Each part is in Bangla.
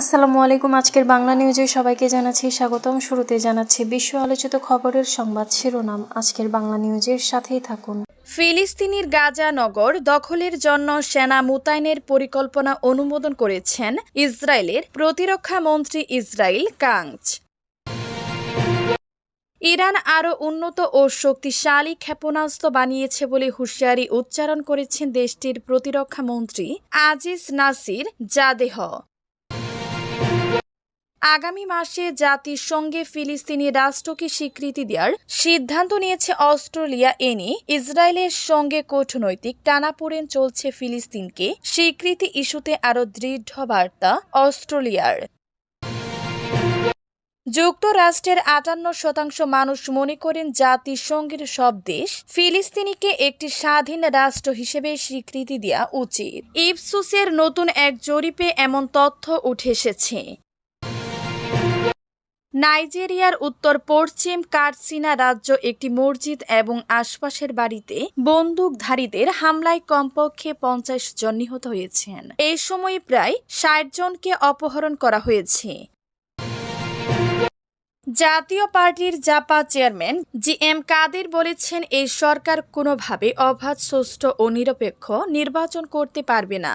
আসসালামু আলাইকুম, আজকের বাংলা নিউজে সবাইকে জানাচ্ছি স্বাগতম। শুরুতে জানাচ্ছি বিশ্ব আলোচিত খবরের সংবাদ শিরোনাম। আজকের বাংলা নিউজের সাথেই থাকুন। ফিলিস্তিনির গাজা নগর দখলের জন্য সেনা মোতায়েনের পরিকল্পনা অনুমোদন করেছেন ইসরায়েলের প্রতিরক্ষা মন্ত্রী ইসরায়েল কাংচ। ইরান আরও উন্নত ও শক্তিশালী ক্ষেপণাস্ত্র বানিয়েছে বলে হুঁশিয়ারি উচ্চারণ করেছেন দেশটির প্রতিরক্ষা মন্ত্রী আজিজ নাসির জাদেহ। আগামী মাসে জাতিসংঘে ফিলিস্তিনি রাষ্ট্রকে স্বীকৃতি দেওয়ার সিদ্ধান্ত নিয়েছে অস্ট্রেলিয়া এনে ইসরায়েলের সঙ্গে কূটনৈতিক টানাপোড়েন চলছে ফিলিস্তিনকে স্বীকৃতি ইস্যুতে আরও দৃঢ় বার্তা অস্ট্রেলিয়ার। যুক্তরাষ্ট্রের আটান্ন শতাংশ মানুষ মনে করেন জাতিসংঘের সব দেশ ফিলিস্তিনিকে একটি স্বাধীন রাষ্ট্র হিসেবে স্বীকৃতি দেওয়া উচিত। ইপসুসের নতুন এক জরিপে এমন তথ্য উঠে এসেছে। নাইজেরিয়ার উত্তর পশ্চিম কাটসিনা রাজ্য একটি মসজিদ এবং আশপাশের বাড়িতে বন্দুকধারীদের হামলায় কমপক্ষে পঞ্চাশ জন নিহত হয়েছেন। এই সময় প্রায় ষাট জনকে অপহরণ করা হয়েছে। জাতীয় পার্টির Japa chairman G M Quader বলেছেন, এই সরকার কোনোভাবে অবাধ, সুষ্ঠু ও নিরপেক্ষ নির্বাচন করতে পারবে না।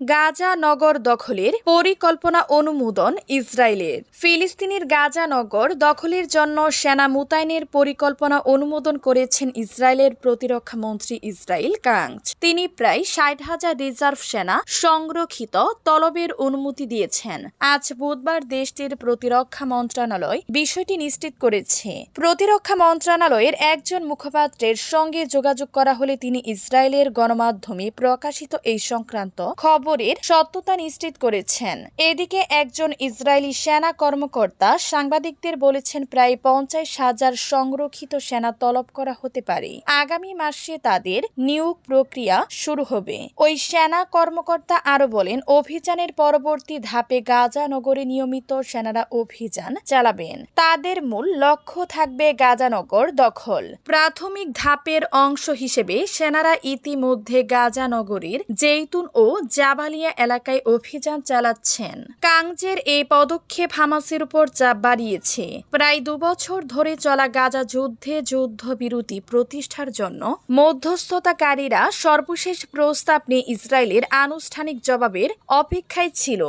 গাজা নগর দখলের পরিকল্পনা অনুমোদন ইসরায়েলের। ফিলিস্তিনের গাজা নগর দখলের জন্য সেনা মোতায়েনের পরিকল্পনা অনুমোদন করেছেন ইসরায়েলের প্রতিরক্ষা মন্ত্রী ইসরায়েল কাংচ। তিনি প্রায় ষাট হাজার রিজার্ভ সেনা সংরক্ষিত তলবের অনুমতি দিয়েছেন। আজ বুধবার দেশটির প্রতিরক্ষা মন্ত্রণালয় বিষয়টি নিশ্চিত করেছে। প্রতিরক্ষা মন্ত্রণালয়ের একজন মুখপাত্রের সঙ্গে যোগাযোগ করা হলে তিনি ইসরায়েলের গণমাধ্যমে প্রকাশিত এই সংক্রান্ত খবরের সত্যতা নিশ্চিত করেছেন। এদিকে একজন ইসরায়েলি সেনা কর্মকর্তা সাংবাদিকদের বলেছেন, প্রায় পঞ্চাশ হাজার সংরক্ষিত সেনা তলব করা হতে পারে। আগামী মাসে তাদের নিয়োগ প্রক্রিয়া শুরু হবে। ওই সেনা কর্মকর্তা আরও বলেন, অভিযানের পরবর্তী ধাপে গাজা নগরে নিয়মিত সেনারা অভিযান চালাবেন। তাদের মূল লক্ষ্য থাকবে গাজানগর দখল। প্রাথমিক ধাপের অংশ হিসেবে সেনারা ইতিমধ্যে গাজা নগরীর জেইতুন ও জাবালিয়া এলাকায় অভিযান চালাচ্ছেন। কাংজের এই পদক্ষেপ হামাসের উপর চাপ বাড়িয়েছে। প্রায় দুবছর ধরে চলা গাজা যুদ্ধে যুদ্ধবিরতি প্রতিষ্ঠার জন্য মধ্যস্থতাকারীরা সর্বশেষ প্রস্তাব নিয়ে ইসরায়েলের আনুষ্ঠানিক জবাবের অপেক্ষায় ছিল।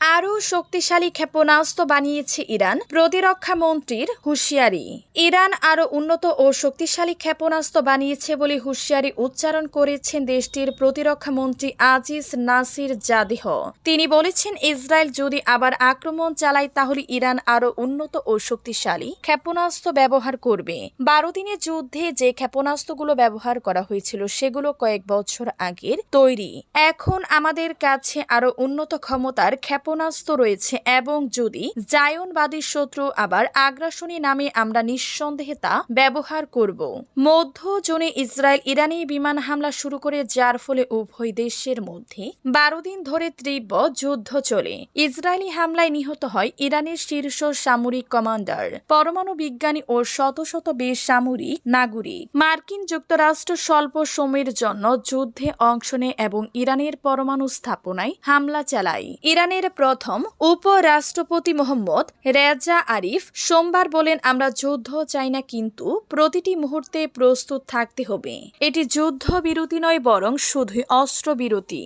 আরও শক্তিশালী ক্ষেপণাস্ত্র বানিয়েছে ইরান। প্রতিরক্ষা মন্ত্রীর হুঁশিয়ারি। ইরান আরও উন্নত ও শক্তিশালী ক্ষেপণাস্ত্র বানিয়েছে বলে হুঁশিয়ারি উচ্চারণ করেছেন দেশটির প্রতিরক্ষা মন্ত্রী আজিজ নাসির জাদেহ। তিনি বলেছেন, ইসরায়েল যদি আবার আক্রমণ চালায়, তাহলে ইরান আরও উন্নত ও শক্তিশালী ক্ষেপণাস্ত্র ব্যবহার করবে। বারো দিনের যুদ্ধে যে ক্ষেপণাস্ত্রগুলো ব্যবহার করা হয়েছিল, সেগুলো কয়েক বছর আগের তৈরি। এখন আমাদের কাছে আরও উন্নত ক্ষমতার ক্ষেপণাস্ত্র রয়েছে এবং যদি জায়নবাদী শত্রু আবার আগ্রাসনী নামে আমরা নিঃসন্দেহে তা ব্যবহার করব। মধ্য জোনে ইসরায়েল ইরানি বিমান হামলা শুরু করে, যার ফলে উভয় দেশের মধ্যে বারো দিন ধরে তীব্র যুদ্ধ চলে। ইসরায়েলি হামলায় নিহত হয় ইরানের শীর্ষ সামরিক কমান্ডার, পরমাণু বিজ্ঞানী ও শত শত বেসামরিক নাগরিক। মার্কিন যুক্তরাষ্ট্র স্বল্প সময়ের জন্য যুদ্ধে অংশ নেয় এবং ইরানের পরমাণু স্থাপনায় হামলা চালায়। ইরানের প্রথম উপরাষ্ট্রপতি মোহাম্মদ রেজা আরিফ সোমবার বলেন, আমরা যুদ্ধ চাই না, কিন্তু প্রতিটি মুহূর্তে প্রস্তুত থাকতে হবে। এটি যুদ্ধ বিরতি নয়, বরং শুধুই অস্ত্রবিরতি।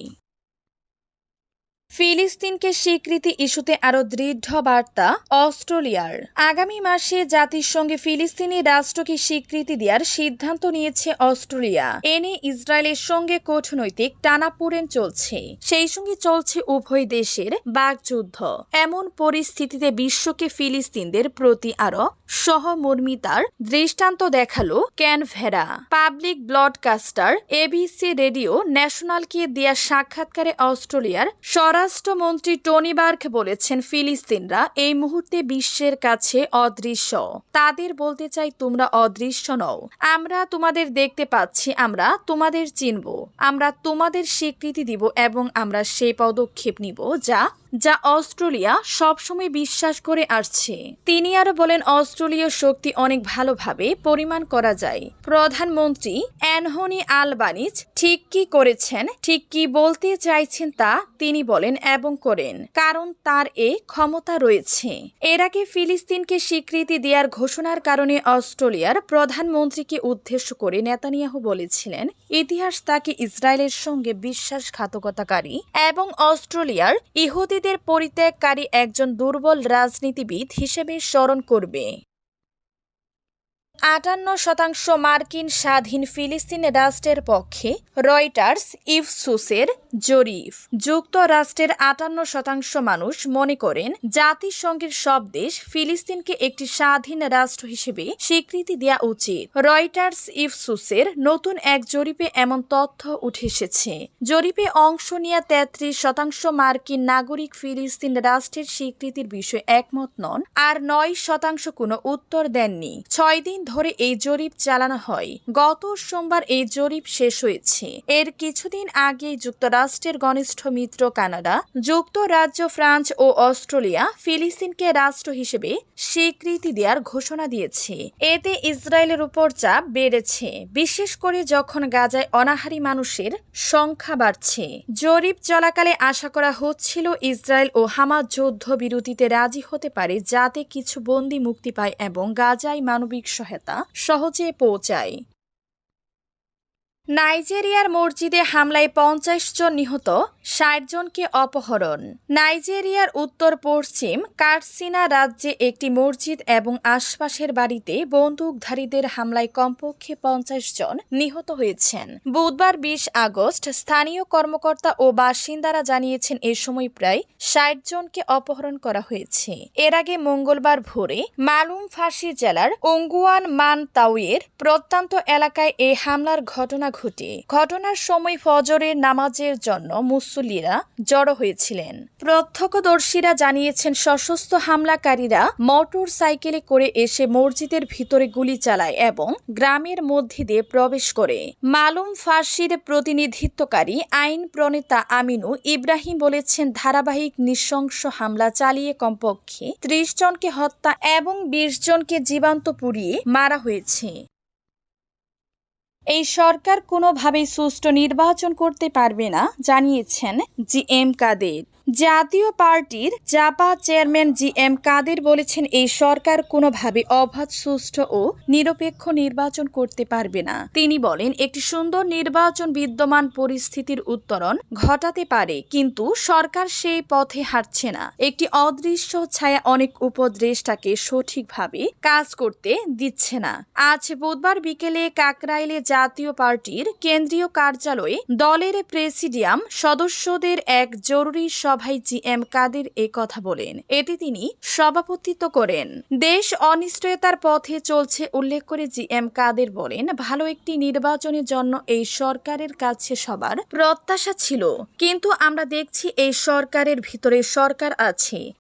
ফিলিস্তিনকে স্বীকৃতি ইস্যুতে আরও দৃঢ় বার্তা অস্ট্রেলিয়ার। আগামী মাসে জাতিসংঘে ফিলিস্তিনি রাষ্ট্রকে স্বীকৃতি দেওয়ার সিদ্ধান্ত নিয়েছে অস্ট্রেলিয়া। এনে ইসরায়েলের সঙ্গে কূটনৈতিক টানাপোড়েন চলছে। সেই সঙ্গে চলছে উভয় দেশের বাকযুদ্ধ। এমন পরিস্থিতিতে বিশ্বকে ফিলিস্তিনদের প্রতি আরও সহমর্মিতার দৃষ্টান্ত দেখাল Canberra. Public broadcaster ABC radio ন্যাশনালকে দেয়া সাক্ষাৎকারে অস্ট্রেলিয়ার স্বরাষ্ট্রমন্ত্রী টনি বার্ক বলেছেন, ফিলিস্তিনরা এই মুহূর্তে বিশ্বের কাছে অদৃশ্য। তাদের বলতে চাই, তোমরা অদৃশ্য নও। আমরা তোমাদের দেখতে পাচ্ছি, আমরা তোমাদের চিনব। আমরা তোমাদের স্বীকৃতি দিব এবং আমরা সেই পদক্ষেপ নিব যা যা অস্ট্রেলিয়া সবসময় বিশ্বাস করে আসছে। তিনি আরও বলেন, অস্ট্রেলীয় শক্তি অনেক ভালোভাবে পরিমাণ করা যায়। প্রধানমন্ত্রী অ্যানহনি আলবানিজ ঠিক কি করেছেন, ঠিক কি বলতে চাইছেন তা তিনি বলেন এবং করেন, কারণ তার এ ক্ষমতা রয়েছে। এর আগে ফিলিস্তিনকে স্বীকৃতি দেওয়ার ঘোষণার কারণে অস্ট্রেলিয়ার প্রধানমন্ত্রীকে উদ্দেশ্য করে নেতানিয়াহু বলেছিলেন, ইতিহাস তাকে ইসরায়েলের সঙ্গে বিশ্বাসঘাতকতাকারী এবং অস্ট্রেলিয়ার ইহুদিদের পরিত্যাগকারী একজন দুর্বল রাজনীতিবিদ হিসেবে স্মরণ করবে। আটান্ন শতাংশ মার্কিন স্বাধীন ফিলিস্তিন রাষ্ট্রের পক্ষে রয়টার্স ইফসুসের জরিফ যুক্তরাষ্ট্রের আটান্ন শতাংশ মানুষ মনে করেন জাতিসংঘের সব দেশ ফিলিস্তিনকে একটি স্বাধীন রাষ্ট্র হিসেবে স্বীকৃতি দেওয়া উচিত। রয়টার্স ইফসুসের নতুন এক জরিপে এমন তথ্য উঠে এসেছে। জরিপে অংশ নেওয়া তেত্রিশ শতাংশ মার্কিন নাগরিক ফিলিস্তিন রাষ্ট্রের স্বীকৃতির বিষয়ে একমত নন, আর নয় শতাংশ কোনো উত্তর দেননি। ছয় দিন ধরে এই জরিপ চালানো হয়। গত সোমবার এই জরিপ শেষ হয়েছে। এর কিছুদিন আগে যুক্তরাষ্ট্রের ঘনিষ্ঠ মিত্র কানাডা, যুক্তরাজ্য, ফ্রান্স ও অস্ট্রেলিয়া ফিলিস্তিনকে রাষ্ট্র হিসেবে স্বীকৃতি দেওয়ার ঘোষণা দিয়েছে। এতে ইসরায়েলের উপর চাপ বেড়েছে। বিশেষ করে যখন গাজায় অনাহারী মানুষের সংখ্যা বাড়ছে। জরিপ চলাকালে আশা করা হচ্ছিল ইসরায়েল ও হামাজ যুদ্ধ বিরতিতে রাজি হতে পারে, যাতে কিছু বন্দি মুক্তি পায় এবং গাজায় মানবিক সহায়তা সহজে পৌঁছায়। নাইজেরিয়ার মসজিদে হামলায় পঞ্চাশ জন নিহত, ষাট জনকে অপহরণ। নাইজেরিয়ার উত্তর পশ্চিম কার্সিনা রাজ্যে একটি মসজিদ এবং আশপাশের বাড়িতে বন্দুকধারীদের হামলায় কমপক্ষে পঞ্চাশ জন নিহত হয়েছেন। বুধবার বিশ আগস্ট স্থানীয় কর্মকর্তা ও বাসিন্দারা জানিয়েছেন, এ সময় প্রায় ষাট জনকে অপহরণ করা হয়েছে। এর আগে মঙ্গলবার ভোরে মালুম ফাঁসি জেলার অঙ্গুয়ান মান তাউয়ের প্রত্যন্ত এলাকায় এই হামলার ঘটনা ঘটে। ঘটনার সময় ফজরের নামাজের জন্য মুসল্লিরা জড়ো হয়েছিলেন। প্রত্যক্ষদর্শীরা জানিয়েছেন, সশস্ত্র হামলাকারীরা মোটর সাইকেলে করে এসে মসজিদের ভিতরে গুলি চালায় এবং গ্রামের মধ্যে দিয়ে প্রবেশ করে। মালুম ফাঁসির প্রতিনিধিত্বকারী আইন প্রণেতা আমিনু ইব্রাহিম বলেছেন, ধারাবাহিক নৃশংস হামলা চালিয়ে কমপক্ষে ত্রিশ জনকে হত্যা এবং বিশ জনকে জীবান্ত পুড়িয়ে মারা হয়েছে। এই সরকার কোনোভাবেই সুষ্ঠু নির্বাচন করতে পারবে না জানিয়েছেন জি এম কাদের। জাতীয় পার্টির Japa chairman G M Quader বলেছেন, এই সরকার কোনোভাবে অবাধ, সুষ্ঠু ও নিরপেক্ষ নির্বাচন করতে পারবে না। তিনি বলেন, একটি সুন্দর নির্বাচন বিদ্যমান পরিস্থিতির উত্তরণ ঘটাতে পারে, কিন্তু সরকার সেই পথে হাঁটছে না। একটি অদৃশ্য ছায়া অনেক উপদেষ্টাকে সঠিকভাবে কাজ করতে দিচ্ছে না। আজ বুধবার বিকেলে কাকরাইলে জাতীয় পার্টির কেন্দ্রীয় কার্যালয়ে দলের প্রেসিডিয়াম সদস্যদের এক জরুরি সভায় জি এম কাদের এ কথা বলেন। এতে তিনি সভাপতিত্ব করেন। দেশ অনিশ্চয়তার পথে চলছে উল্লেখ করে জি এম কাদের বলেন, ভালো একটি নির্বাচনের জন্য এই সরকারের কাছে সবার প্রত্যাশা ছিল। কিন্তু আমরা দেখছি এই সরকারের ভিতরে সরকার আছে।